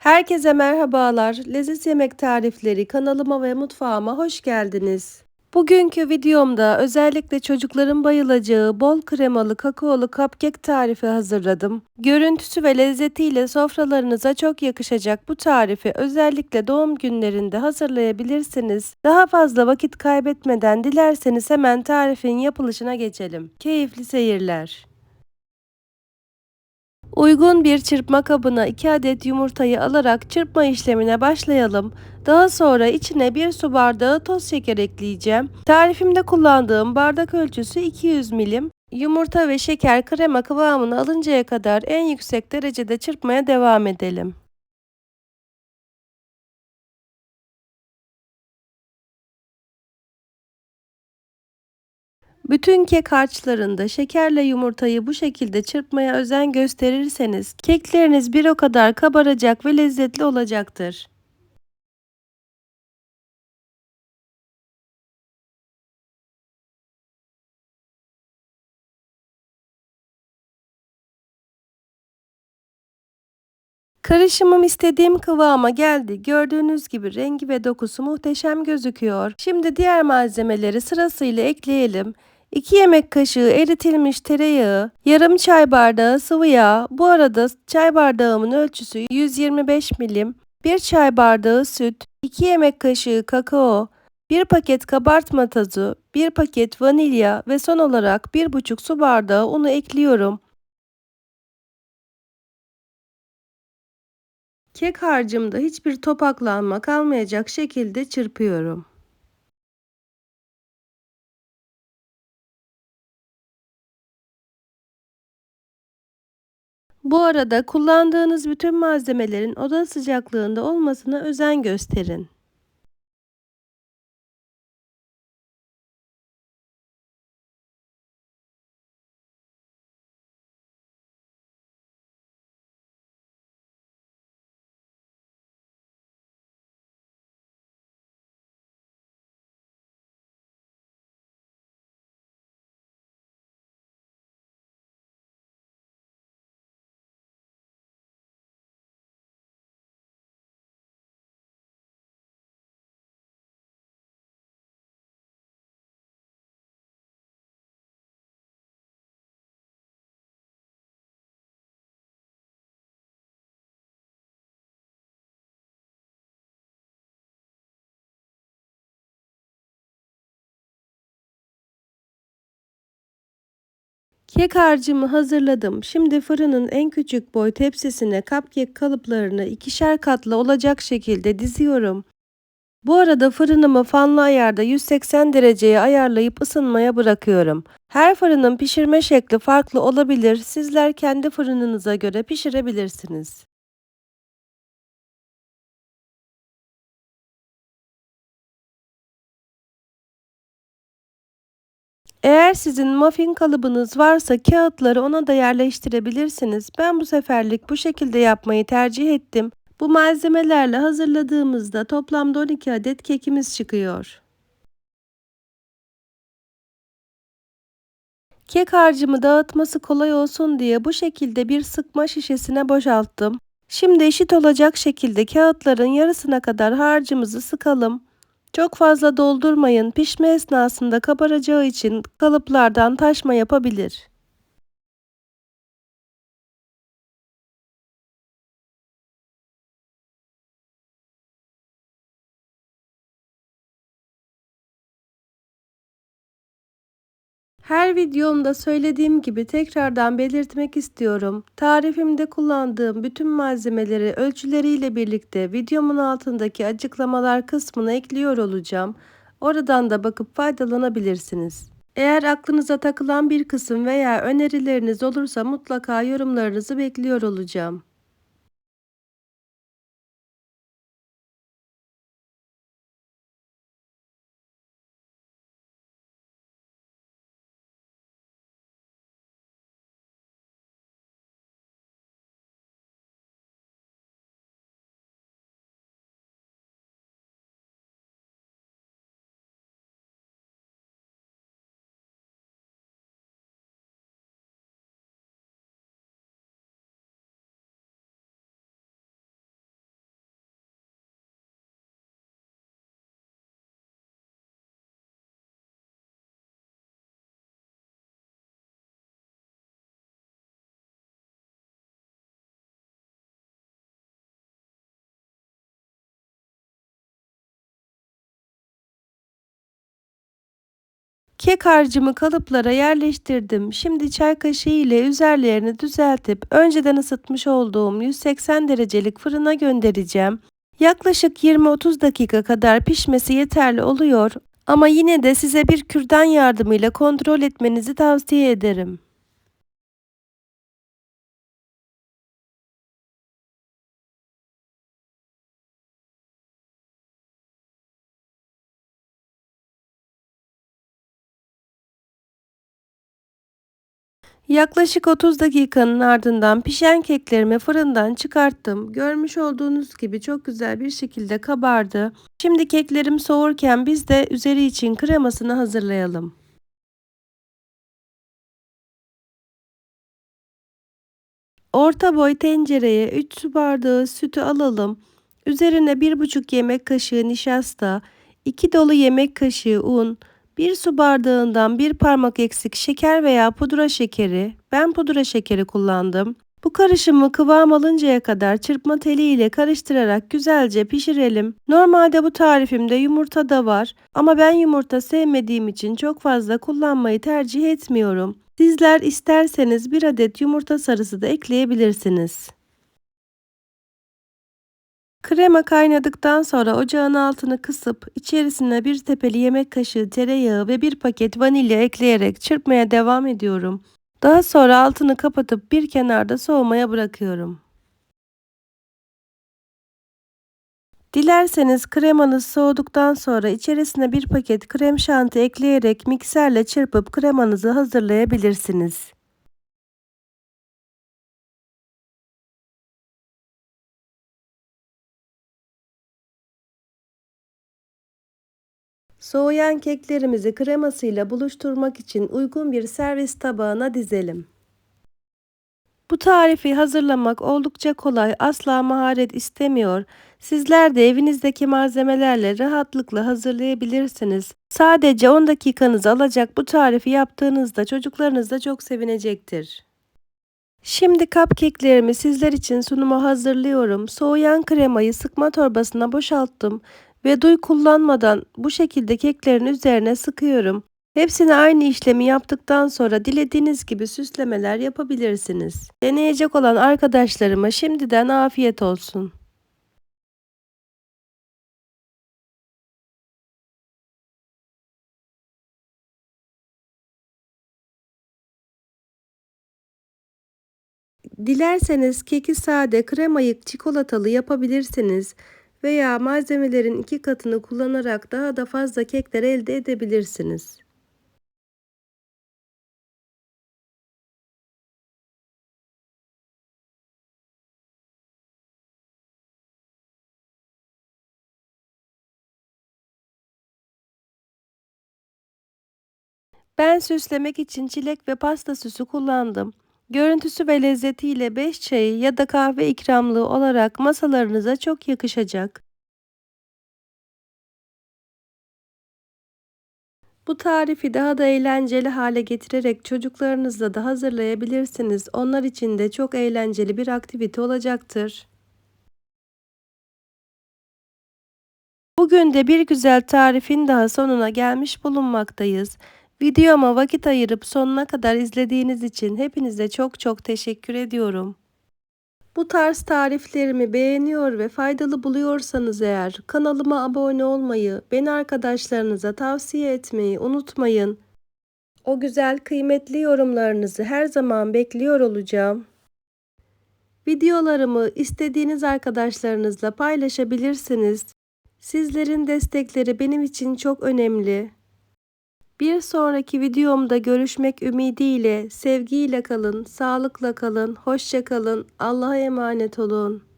Herkese merhabalar. Leziz Yemek Tarifleri kanalıma ve mutfağıma hoş geldiniz. Bugünkü videomda özellikle çocukların bayılacağı bol kremalı kakaolu cupcake tarifi hazırladım. Görüntüsü ve lezzetiyle sofralarınıza çok yakışacak bu tarifi özellikle doğum günlerinde hazırlayabilirsiniz. Daha fazla vakit kaybetmeden dilerseniz hemen tarifin yapılışına geçelim. Keyifli seyirler. Uygun bir çırpma kabına 2 adet yumurtayı alarak çırpma işlemine başlayalım. Daha sonra içine 1 su bardağı toz şeker ekleyeceğim. Tarifimde kullandığım bardak ölçüsü 200 milim. Yumurta ve şeker krema kıvamını alıncaya kadar en yüksek derecede çırpmaya devam edelim. Bütün kek harçlarında şekerle yumurtayı bu şekilde çırpmaya özen gösterirseniz kekleriniz bir o kadar kabaracak ve lezzetli olacaktır. Karışımım istediğim kıvama geldi. Gördüğünüz gibi rengi ve dokusu muhteşem gözüküyor. Şimdi diğer malzemeleri sırasıyla ekleyelim. 2 yemek kaşığı eritilmiş tereyağı, yarım çay bardağı sıvı yağ, bu arada çay bardağımın ölçüsü 125 milim, 1 çay bardağı süt, 2 yemek kaşığı kakao, 1 paket kabartma tozu, 1 paket vanilya ve son olarak 1,5 su bardağı unu ekliyorum. Kek harcımda hiçbir topaklanma kalmayacak şekilde çırpıyorum. Bu arada kullandığınız bütün malzemelerin oda sıcaklığında olmasına özen gösterin. Kek harcımı hazırladım. Şimdi fırının en küçük boy tepsisine cupcake kalıplarını ikişer katlı olacak şekilde diziyorum. Bu arada fırınımı fanlı ayarda 180 dereceye ayarlayıp ısınmaya bırakıyorum. Her fırının pişirme şekli farklı olabilir. Sizler kendi fırınınıza göre pişirebilirsiniz. Eğer sizin muffin kalıbınız varsa kağıtları ona da yerleştirebilirsiniz. Ben bu seferlik bu şekilde yapmayı tercih ettim. Bu malzemelerle hazırladığımızda toplamda 12 adet kekimiz çıkıyor. Kek harcımı dağıtması kolay olsun diye bu şekilde bir sıkma şişesine boşalttım. Şimdi eşit olacak şekilde kağıtların yarısına kadar harcımızı sıkalım. Çok fazla doldurmayın. Pişme esnasında kabaracağı için kalıplardan taşma yapabilir. Her videomda söylediğim gibi tekrardan belirtmek istiyorum. Tarifimde kullandığım bütün malzemeleri ölçüleriyle birlikte videomun altındaki açıklamalar kısmına ekliyor olacağım. Oradan da bakıp faydalanabilirsiniz. Eğer aklınıza takılan bir kısım veya önerileriniz olursa mutlaka yorumlarınızı bekliyor olacağım. Kek harcımı kalıplara yerleştirdim. Şimdi çay kaşığı ile üzerlerini düzeltip önceden ısıtmış olduğum 180 derecelik fırına göndereceğim. Yaklaşık 20-30 dakika kadar pişmesi yeterli oluyor ama yine de size bir kürdan yardımıyla kontrol etmenizi tavsiye ederim. Yaklaşık 30 dakikanın ardından pişen keklerimi fırından çıkarttım. Görmüş olduğunuz gibi çok güzel bir şekilde kabardı. Şimdi keklerim soğurken biz de üzeri için kremasını hazırlayalım. Orta boy tencereye 3 su bardağı sütü alalım. Üzerine 1,5 yemek kaşığı nişasta, 2 dolu yemek kaşığı un, 1 su bardağından bir parmak eksik şeker veya pudra şekeri, ben pudra şekeri kullandım. Bu karışımı kıvam alıncaya kadar çırpma teli ile karıştırarak güzelce pişirelim. Normalde bu tarifimde yumurta da var ama ben yumurta sevmediğim için çok fazla kullanmayı tercih etmiyorum. Sizler isterseniz bir adet yumurta sarısı da ekleyebilirsiniz. Krema kaynadıktan sonra ocağın altını kısıp içerisine bir tepeli yemek kaşığı tereyağı ve bir paket vanilya ekleyerek çırpmaya devam ediyorum. Daha sonra altını kapatıp bir kenarda soğumaya bırakıyorum. Dilerseniz kremanız soğuduktan sonra içerisine bir paket krem şanti ekleyerek mikserle çırpıp kremanızı hazırlayabilirsiniz. Soğuyan keklerimizi kremasıyla buluşturmak için uygun bir servis tabağına dizelim. Bu tarifi hazırlamak oldukça kolay, asla maharet istemiyor. Sizler de evinizdeki malzemelerle rahatlıkla hazırlayabilirsiniz. Sadece 10 dakikanızı alacak bu tarifi yaptığınızda çocuklarınız da çok sevinecektir. Şimdi cupcake'lerimi sizler için sunuma hazırlıyorum. Soğuyan kremayı sıkma torbasına boşalttım ve duy kullanmadan bu şekilde keklerin üzerine sıkıyorum. Hepsini aynı işlemi yaptıktan sonra dilediğiniz gibi süslemeler yapabilirsiniz. Deneyecek olan arkadaşlarıma şimdiden afiyet olsun. Dilerseniz keki sade, kremayı çikolatalı yapabilirsiniz veya malzemelerin iki katını kullanarak daha da fazla kekler elde edebilirsiniz. Ben süslemek için çilek ve pasta süsü kullandım. Görüntüsü ve lezzetiyle 5 çayı ya da kahve ikramlığı olarak masalarınıza çok yakışacak. Bu tarifi daha da eğlenceli hale getirerek çocuklarınızla da hazırlayabilirsiniz. Onlar için de çok eğlenceli bir aktivite olacaktır. Bugün de bir güzel tarifin daha sonuna gelmiş bulunmaktayız. Videoma vakit ayırıp sonuna kadar izlediğiniz için hepinize çok çok teşekkür ediyorum. Bu tarz tariflerimi beğeniyor ve faydalı buluyorsanız eğer kanalıma abone olmayı, beni arkadaşlarınıza tavsiye etmeyi unutmayın. O güzel kıymetli yorumlarınızı her zaman bekliyor olacağım. Videolarımı istediğiniz arkadaşlarınızla paylaşabilirsiniz. Sizlerin destekleri benim için çok önemli. Bir sonraki videomda görüşmek ümidiyle sevgiyle kalın, sağlıkla kalın, hoşça kalın, Allah'a emanet olun.